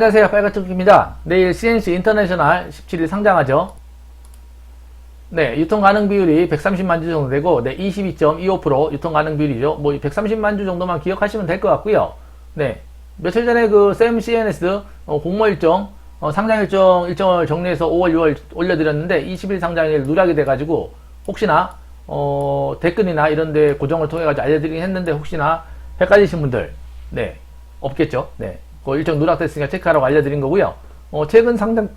안녕하세요. 빨간쪽입니다. 내일 CNC 인터내셔널 17일 상장하죠. 네 유통 가능 비율이 130만 주 정도 되고 네 22.25% 유통 가능 비율이죠. 뭐 130만 주 정도만 기억하시면 될 것 같고요. 네 며칠 전에 그샘 CNS 어, 공모 일정 어, 상장 일정 일정을 정리해서 5월 6월 올려드렸는데 20일 상장일 누락이 돼가지고 혹시나 어, 댓글이나 이런데 고정을 통해 가지고 알려드리긴 했는데 혹시나 헷갈리신 분들 네 없겠죠? 네 그 일정 누락됐으니까 체크하라고 알려드린 거고요. 어, 최근 상장,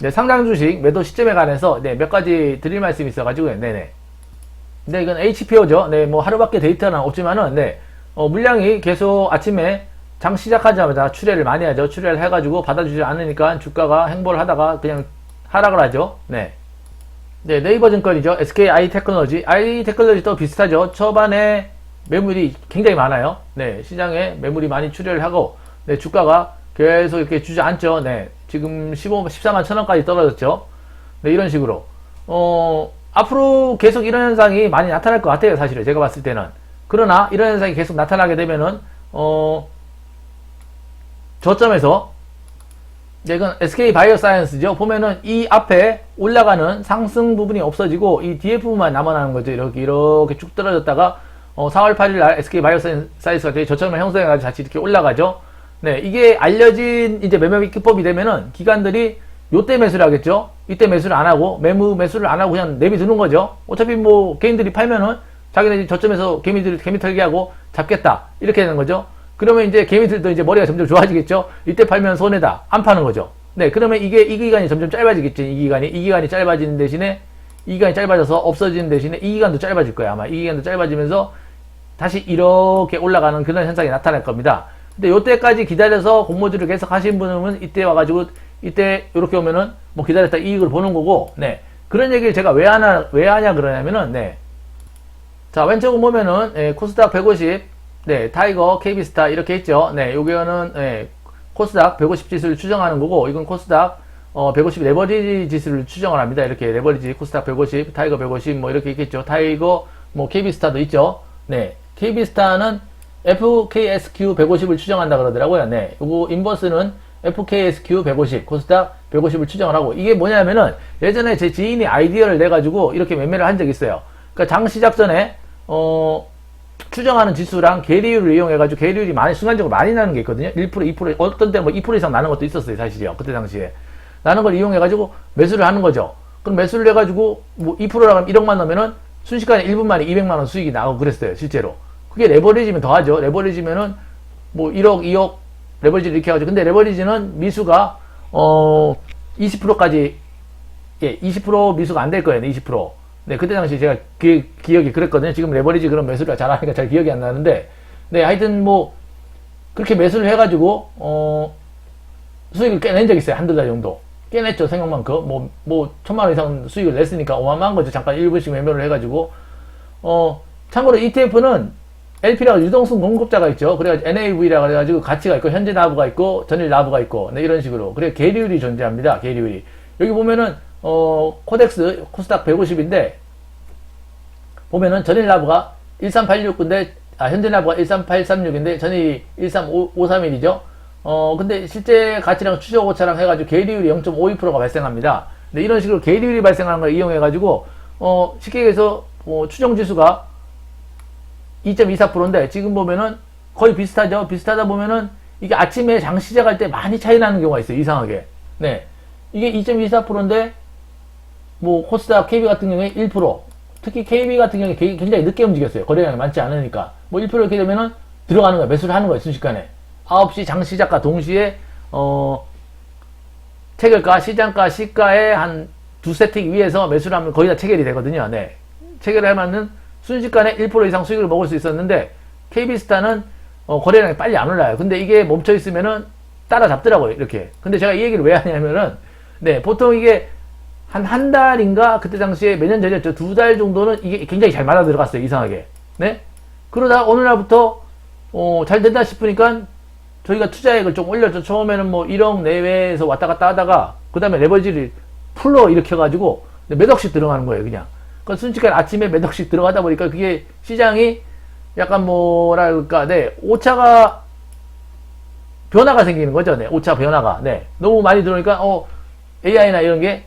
네, 상장 주식 매도 시점에 관해서, 네, 몇 가지 드릴 말씀이 있어가지고요. 네네. 네, 이건 HPO죠. 네, 뭐 하루밖에 데이터는 없지만은, 네, 어, 물량이 계속 아침에 장 시작하자마자 출혈을 많이 하죠. 출혈을 해가지고 받아주지 않으니까 주가가 행보를 하다가 그냥 하락을 하죠. 네. 네, 네이버 증권이죠. SK 아이테크놀로지. 아이테크놀로지도 비슷하죠. 초반에 매물이 굉장히 많아요. 네, 시장에 매물이 많이 출혈을 하고, 네, 주가가 계속 이렇게 주저앉죠. 네, 지금 15, 14만 천 원까지 떨어졌죠. 네, 이런 식으로. 어, 앞으로 계속 이런 현상이 많이 나타날 것 같아요, 사실은. 제가 봤을 때는. 그러나, 이런 현상이 계속 나타나게 되면은, 어, 저점에서, 네, 이건 SK 바이오사이언스죠. 보면은 이 앞에 올라가는 상승 부분이 없어지고, 이 뒤에 부분만 남아나는 거죠. 이렇게, 이렇게 쭉 떨어졌다가, 어, 4월 8일 날 SK 바이오사이언스가 되게 저점을 형성해가지고 같이 이렇게 올라가죠. 네, 이게 알려진 이제 매매 기법이 되면은 기관들이 요때 매수를 하겠죠. 이때 매수를 안 하고 매무 매수를 안 하고 그냥 내비두는 거죠. 어차피 뭐 개인들이 팔면은 자기네 저점에서 개미들 개미 털기 하고 잡겠다 이렇게 되는 거죠. 그러면 이제 개미들도 이제 머리가 점점 좋아지겠죠. 이때 팔면 손해다 안 파는 거죠. 네, 그러면 이게 이 기간이 점점 짧아지겠죠. 이 기간이 이 기간이 짧아지는 대신에 이 기간이 짧아져서 없어지는 대신에 이 기간도 짧아질 거예요. 아마 이 기간도 짧아지면서 다시 이렇게 올라가는 그런 현상이 나타날 겁니다. 근데 요때까지 기다려서 공모주를 계속 하신 분은 이때 와가지고 이때 이렇게 오면은 뭐 기다렸다 이익을 보는 거고, 네. 그런 얘기를 제가 왜 하나, 왜 하냐 그러냐면은, 네. 자, 왼쪽은 보면은, 예, 코스닥 150, 네, 타이거, KB스타 이렇게 있죠. 네, 요거는, 예, 코스닥 150 지수를 추정하는 거고, 이건 코스닥, 어, 150 레버리지 지수를 추정을 합니다. 이렇게 레버리지, 코스닥 150, 타이거 150, 뭐 이렇게 있겠죠. 타이거, 뭐 KB스타도 있죠. 네. KB스타는 FKSQ 150을 추정한다 그러더라고요. 네. 요거 인버스는 FKSQ 150, 코스닥 150을 추정을 하고 이게 뭐냐면은 예전에 제 지인이 아이디어를 내 가지고 이렇게 매매를 한 적이 있어요. 그러니까 장 시작 전에 어 추정하는 지수랑 계리율을 이용해 가지고 계리율이 많이 순간적으로 많이 나는 게 있거든요. 1% 2% 어떤 때뭐 2% 이상 나는 것도 있었어요, 사실이요. 그때 당시에. 나는 걸 이용해 가지고 매수를 하는 거죠. 그럼 매수를 해 가지고 뭐 2%라고 하면 1억만 넣으면은 순식간에 1분 만에 200만 원 수익이 나오고 그랬어요, 실제로. 그게 레버리지면 더하죠. 레버리지면은 뭐 1억, 2억 레버리지를 이렇게 해가지고 근데 레버리지는 미수가 어 20%까지 예, 20% 미수가 안 될 거예요. 20%. 네, 그때 당시 제가 기, 기억이 그랬거든요. 지금 레버리지 그런 매수를 잘하니까 잘 기억이 안 나는데 네, 하여튼 뭐 그렇게 매수를 해가지고 어 수익을 깨낸 적이 있어요. 한두 달 정도. 깨냈죠. 생각만큼. 뭐, 뭐, 천만 원 이상 수익을 냈으니까 어마어마한 거죠. 잠깐 일부씩 매매를 해가지고. 어, 참고로 ETF는 LP라고 유동성 공급자가 있죠. 그래가지고 NAV라고 해가지고 가치가 있고 현재 나부가 있고 전일 나부가 있고 네, 이런 식으로. 그래 계리율이 존재합니다. 계리율이. 여기 보면은 어 코덱스 코스닥 150인데 보면은 전일 나부가 1386인데 아 현재 나부가 13836인데 전일이 13531이죠. 어 근데 실제 가치랑 추적 오차랑 해가지고 계리율이 0.52%가 발생합니다. 네, 이런 식으로 계리율이 발생하는 걸 이용해가지고 어 쉽게 얘기해서 어, 추정 지수가 2.24%인데 지금 보면은 거의 비슷하죠. 비슷하다 보면은 이게 아침에 장 시작할 때 많이 차이 나는 경우가 있어요. 이상하게. 네. 이게 2.24%인데 뭐 코스닥 KB 같은 경우에 1% 특히 KB 같은 경우에 굉장히 늦게 움직였어요. 거래량이 많지 않으니까. 뭐 1% 이렇게 되면은 들어가는 거예요. 매수를 하는 거예요. 순식간에. 9시 장 시작과 동시에 어 체결가, 시장가, 시가에 한 두 세팅 위에서 매수를 하면 거의 다 체결이 되거든요. 네. 체결을 하면은 순식간에 1% 이상 수익을 먹을 수 있었는데 KB스타는 어, 거래량이 빨리 안 올라요. 근데 이게 멈춰 있으면은 따라잡더라고요. 이렇게. 근데 제가 이 얘기를 왜 하냐면은 네, 보통 이게 한 한 달인가 그때 당시에 몇 년 전이었죠. 두 달 정도는 이게 굉장히 잘 맞아 들어갔어요. 이상하게. 네? 그러다 어느 날부터 어, 잘 된다 싶으니까 저희가 투자액을 좀 올렸죠. 처음에는 뭐 1억 내외에서 왔다 갔다 하다가 그 다음에 레버지를 풀로 일으켜가지고 몇 억씩 들어가는 거예요. 그냥. 그 순식간에 아침에 몇 억씩 들어가다 보니까 그게 시장이 약간 뭐랄까, 네, 오차가 변화가 생기는 거죠. 네, 오차 변화가. 네, 너무 많이 들어오니까 어 AI나 이런 게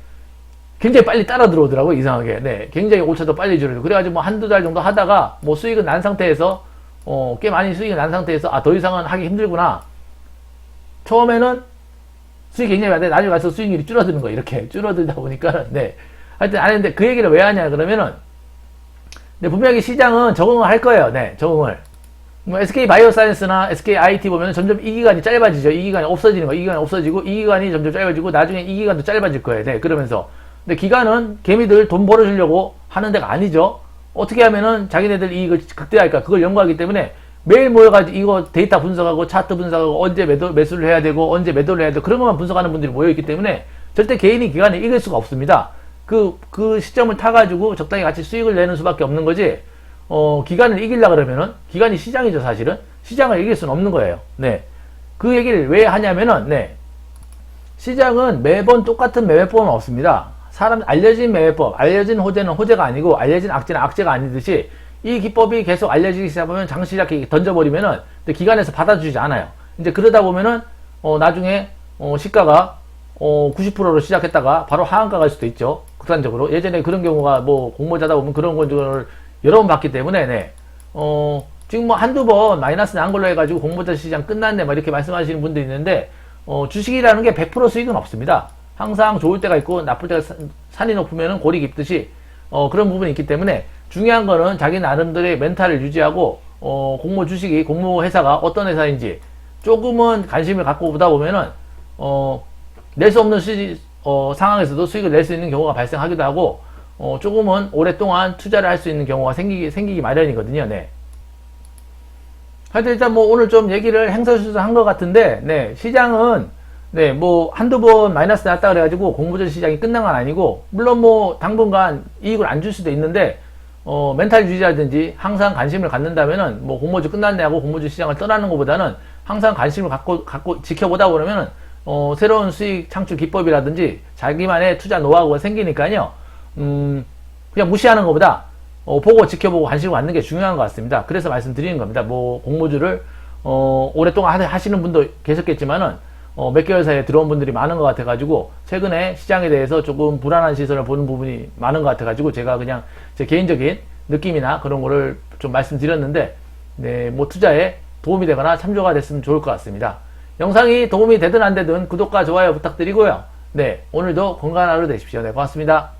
굉장히 빨리 따라 들어오더라고요. 이상하게. 네, 굉장히 오차도 빨리 줄어들고 그래가지고 뭐 한두 달 정도 하다가 뭐 수익은 난 상태에서 어, 꽤 많이 수익이 난 상태에서 아 더 이상은 하기 힘들구나. 처음에는 수익이 굉장히 많은데 나중에 가서 수익률이 줄어드는 거예요. 이렇게 줄어들다 보니까 네. 하여튼 안 했는데 그 얘기를 왜 하냐 그러면은 네, 분명히 시장은 적응을 할 거예요. 네, 적응을. 뭐 SK 바이오사이언스나 SK IT 보면 점점 이 기간이 짧아지죠. 이 기간이 없어지는 거, 이 기간이 없어지고 이 기간이 점점 짧아지고 나중에 이 기간도 짧아질 거예요. 네, 그러면서 근데 기간은 개미들 돈 벌어주려고 하는 데가 아니죠. 어떻게 하면은 자기네들 이익을 극대화할까 그걸 연구하기 때문에 매일 모여가지고 이거 데이터 분석하고 차트 분석하고 언제 매도, 매수를 해야 되고 언제 매도를 해야 되고 그런 것만 분석하는 분들이 모여있기 때문에 절대 개인이 기간에 이길 수가 없습니다. 그, 그 시점을 타가지고 적당히 같이 수익을 내는 수밖에 없는 거지, 어, 기간을 이기려 그러면은, 기간이 시장이죠, 사실은. 시장을 이길 수는 없는 거예요. 네. 그 얘기를 왜 하냐면은, 네. 시장은 매번 똑같은 매매법은 없습니다. 사람, 알려진 매매법, 알려진 호재는 호재가 아니고, 알려진 악재는 악재가 아니듯이, 이 기법이 계속 알려지기 시작하면 장시 이렇게 던져버리면은, 기간에서 받아주지 않아요. 이제 그러다 보면은, 어, 나중에, 어, 시가가, 어, 90%로 시작했다가 바로 하한가 갈 수도 있죠. 극단적으로. 예전에 그런 경우가 뭐 공모자다 보면 그런 걸 여러 번 봤기 때문에, 네. 어, 지금 뭐 한두 번 마이너스 난 걸로 해가지고 공모자 시장 끝났네. 막 이렇게 말씀하시는 분들이 있는데, 어, 주식이라는 게 100% 수익은 없습니다. 항상 좋을 때가 있고 나쁠 때가 산- 산이 높으면 골이 깊듯이, 어, 그런 부분이 있기 때문에 중요한 거는 자기 나름대로의 멘탈을 유지하고, 어, 공모 주식이, 공모 회사가 어떤 회사인지 조금은 관심을 갖고 보다 보면은, 어, 낼 수 없는 시, 어, 상황에서도 수익을 낼 수 있는 경우가 발생하기도 하고, 어, 조금은 오랫동안 투자를 할 수 있는 경우가 생기기, 생기기 마련이거든요. 네. 하여튼 일단 뭐 오늘 좀 얘기를 행설수설한 것 같은데, 네, 시장은, 네, 뭐 한두 번 마이너스 났다 그래가지고 공모전 시장이 끝난 건 아니고, 물론 뭐 당분간 이익을 안 줄 수도 있는데, 어, 멘탈 유지라든지 항상 관심을 갖는다면은 뭐 공모주 끝났네 하고 공모주 시장을 떠나는 것보다는 항상 관심을 갖고, 갖고 지켜보다 보면은 어, 새로운 수익 창출 기법이라든지 자기만의 투자 노하우가 생기니까요. 음, 그냥 무시하는 것보다 어, 보고 지켜보고 관심을 갖는 게 중요한 것 같습니다. 그래서 말씀드리는 겁니다. 뭐 공모주를 어, 오랫동안 하- 하시는 분도 계셨겠지만은 어, 몇 개월 사이에 들어온 분들이 많은 것 같아가지고 최근에 시장에 대해서 조금 불안한 시선을 보는 부분이 많은 것 같아가지고 제가 그냥 제 개인적인 느낌이나 그런 거를 좀 말씀드렸는데 네, 뭐 투자에 도움이 되거나 참조가 됐으면 좋을 것 같습니다. 영상이 도움이 되든 안 되든 구독과 좋아요 부탁드리고요. 네, 오늘도 건강한 하루 되십시오. 네, 고맙습니다.